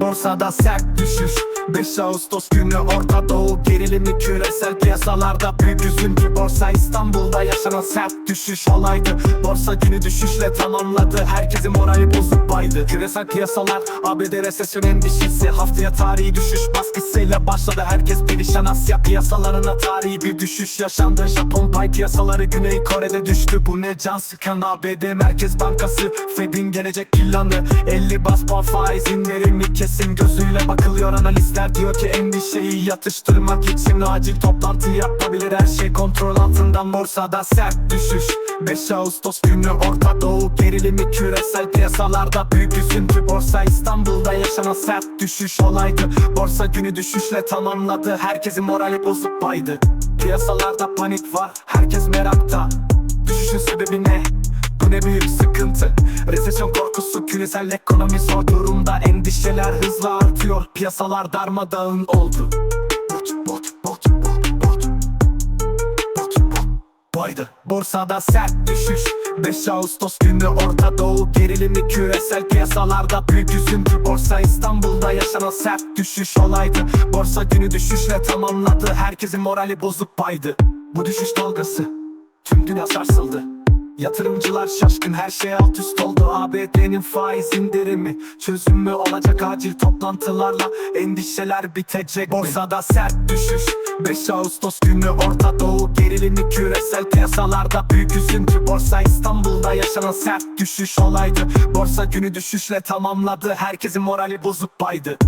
borsada sert düşüş. 5 Ağustos günü Orta Doğu gerilimi küresel piyasalarda büyük üzüntü Borsa İstanbul'da yaşanan sert düşüş olaydı. Borsa günü düşüşle tamamladı. Herkesin morali bozuk baydı. Küresel piyasalar ABD resesyon endişesi. Haftaya tarihi düşüş baskısıyla başladı. Herkes perişan Asya piyasalarına tarihi bir düşüş yaşandı. Japon pay piyasaları Güney Kore'de düştü. Bu ne can sıkan ABD Merkez Bankası. Fed'in gelecek planı. 50 bas puan faiz indirimi kesin gözüyle bakılıyor. Analistler diyor ki endişeyi yatıştırmak için acil toplantı yapabilir. Her şey kontrol altından borsada sert düşüş. 5 Ağustos günü Orta Doğu gerilimi küresel piyasalarda büyük üzüntü. Borsa İstanbul'da yaşanan sert düşüş olaydı. Borsa günü düşüşle tamamladı. Herkesin morali bozuk baydı Piyasalarda panik var. Herkes merakta. Düşüşün sebebi ne? Bu ne büyük sıkıntı küresel ekonomi zor durumda. Endişeler hızla artıyor. Piyasalar darmadağın oldu. Baydı Borsada sert düşüş. 5 Ağustos günü Orta Doğu gerilimi küresel piyasalarda büyük üzüntü. Borsa İstanbul'da yaşanan sert düşüş olaydı. Borsa günü düşüşle tamamladı. Herkesin morali bozuk baydı Bu düşüş dalgası tüm dünya sarsıldı Yatırımcılar şaşkın her şey alt üst oldu. ABD'nin faiz indirimi Çözüm mü olacak acil toplantılarla Endişeler bitecek. Borsada sert düşüş 5 Ağustos günü Orta Doğu gerilimi küresel piyasalarda büyük üzüntü. Borsa İstanbul'da yaşanan sert düşüş olaydı. Borsa günü düşüşle tamamladı Herkesin morali bozuk baydı